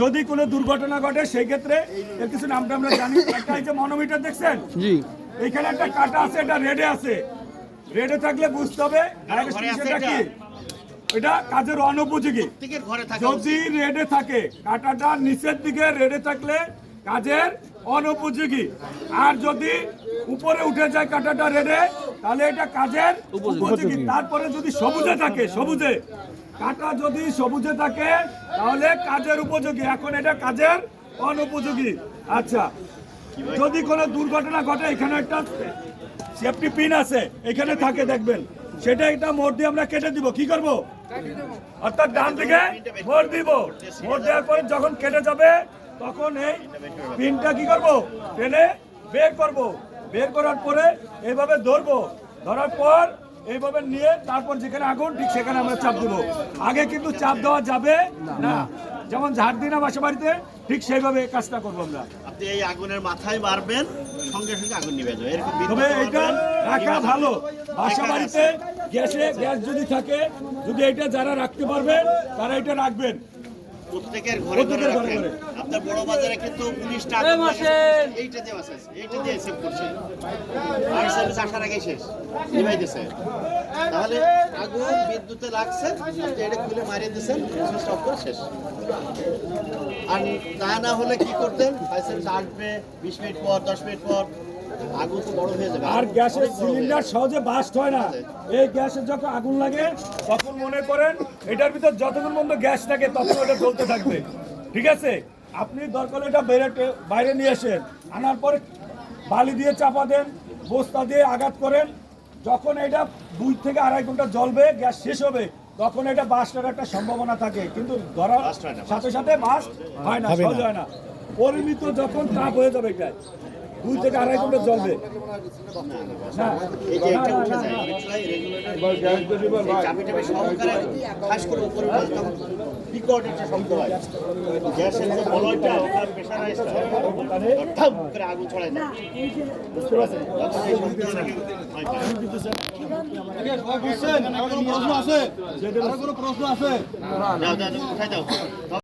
যদি কোনো দুর্ঘটনা ঘটে সেই ক্ষেত্রে এর কিছু নামটা আমরা জানি। একটা এই যে মনোমিটার দেখছেন? জি। এইখানে একটা কাটা আছে এটা রেডে আছে। রেডে থাকলে বুঝতে হবে সেটা এটা? কি? এটা কাজের অনুপযোগী। প্রত্যেকের ঘরে থাকা যদি রেডে থাকে কাটাটা নিচের দিকে রেডে থাকলে কাজের অনুপযোগী। আর যদি উপরে উঠে যায় কাটাটা রেডে তাহলে এটা কাজের উপযোগী। তারপরে যদি সবুজে থাকে সবুজে। কাটা যদি সবুজে থাকে তাহলে কাজের উপযোগী। এখন এটা কাজের অনুপযোগী। আচ্ছা যদি কোনো দুর্ঘটনা ঘটে এখানে একটা সেফটি পিন আছে এখানে থাকে দেখবেন। সেটা একটা মোড় দিয়ে আমরা কেটে দিব। কি করব? অর্থাৎ ডান দিকে মোড় দিব। মোড় দেওয়ার পরে যখন কেটে যাবে তখন এই পিনটা কি করব? টেনে বের করব। বের করার পরে এইভাবে ধরবো। ধরার পর এইভাবে নিয়ে তারপর যেখানে আগুন ঠিক সেখানে আমরা চাপ দেবো। আগে কিন্তু চাপ দেওয়া যাবে না। যেমন ঝাড় দিনা বাসা বাড়িতে ঠিক সেইভাবে কাজটা করব আমরা। আপনি এই আগুনের মাথায় মারবেন সঙ্গে সঙ্গে আগুন তবে এটা রাখা ভালো। বাসা বাড়িতে গ্যাসে গ্যাস যদি থাকে যদি এটা যারা রাখতে পারবেন তারা এটা রাখবেন। প্রত্যেকের ঘরে ঘরে রাখেন। আপনার বড় বাজারে কিন্তু এই মাসের। এইটা দিয়ে আছে এইটা দিয়ে সেভ করছে। আর সার্ভিস আসার আগে শেষ। নিভাই দিছে তাহলে আগুন বিদ্যুতে লাগছে। আপনি এটা খুলে মারিয়ে দিয়েছেন। স্টপ করে শেষ। আর তা না হলে কি করতেন? সার্ভিস আসবে বিশ মিনিট পর দশ মিনিট পর। আগুন তো বড় হয়ে যাবে। আর গ্যাসের সিলিন্ডার সহজে বাস্ট হয় না। এই গ্যাসের যখন আগুন লাগে তখন মনে করেন এটার ভিতর যতক্ষণ পর্যন্ত গ্যাস থাকে তখন ওটা জ্বলতে থাকবে। ঠিক আছে? আপনি দরকার এটা বাইরে বাইরে নিয়ে আসেন। আনার পরে বালি দিয়ে চাপা দেন বস্তা দিয়ে আঘাত করেন। যখন এটা দুই থেকে আড়াই ঘণ্টা জ্বলবে গ্যাস শেষ হবে তখন এটা বাস্টের একটা সম্ভাবনা থাকে। কিন্তু ধরার সাথে সাথে বাস্ট হয় না। সহজ হয় না। পরিমিত যখন তাপ হয়ে যাবে এটা দুই থেকে আড়াই ঘণ্টা জ্বলবে প্রশ্ন আছে?